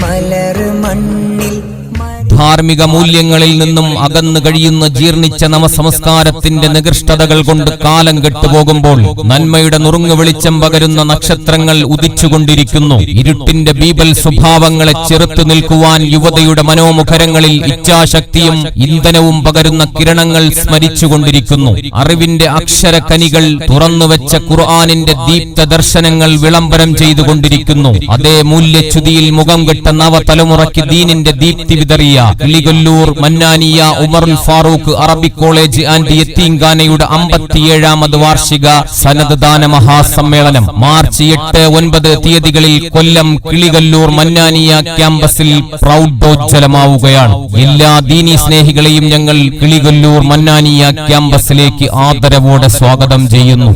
മലർ മണ്ണിൽ ധാർമ്മിക മൂല്യങ്ങളിൽ നിന്നും അകന്നു കഴിയുന്ന ജീർണിച്ച നവസംസ്കാരത്തിന്റെ നികൃഷ്ടതകൾ കൊണ്ട് കാലം കെട്ടുപോകുമ്പോൾ നന്മയുടെ നുറുങ്ങു വെളിച്ചം പകരുന്ന നക്ഷത്രങ്ങൾ ഉദിച്ചുകൊണ്ടിരിക്കുന്നു. ഇരുട്ടിന്റെ ബീബൽ സ്വഭാവങ്ങളെ ചെറുത്തു നിൽക്കുവാൻ യുവതയുടെ മനോമുഖരങ്ങളിൽ ഇച്ഛാശക്തിയും ഇന്ധനവും പകരുന്ന കിരണങ്ങൾ സ്മരിച്ചുകൊണ്ടിരിക്കുന്നു. അറിവിന്റെ അക്ഷരക്കനികൾ തുറന്നുവെച്ച ഖുർആാനിന്റെ ദീപ്ത ദർശനങ്ങൾ വിളംബരം ചെയ്തുകൊണ്ടിരിക്കുന്നു. അതേ മൂല്യച്യുതിയിൽ മുഖം കെട്ട നവതലമുറയ്ക്ക് ദീനിന്റെ ദീപ്തി വിതറിയ കിളികൊല്ലൂർ മന്നാനിയ ഉമർ ഫാറൂഖ് അറബി കോളേജ് ആൻഡ് യത്തീംഖാനയുടെ അമ്പത്തിയേഴാമത് വാർഷിക സനദ്ദാന മഹാസമ്മേളനം മാർച്ച് എട്ട് ഒൻപത് തീയതികളിൽ കൊല്ലം കിളികല്ലൂർ മന്നാനിയ ക്യാമ്പസിൽ പ്രൗഢോജ്ജലമാവുകയാണ് എല്ലാ ദീനി സ്നേഹികളെയും ഞങ്ങൾ കിളികൊല്ലൂർ മന്നാനിയ ക്യാമ്പസിലേക്ക് ആദരവോടെ സ്വാഗതം ചെയ്യുന്നു.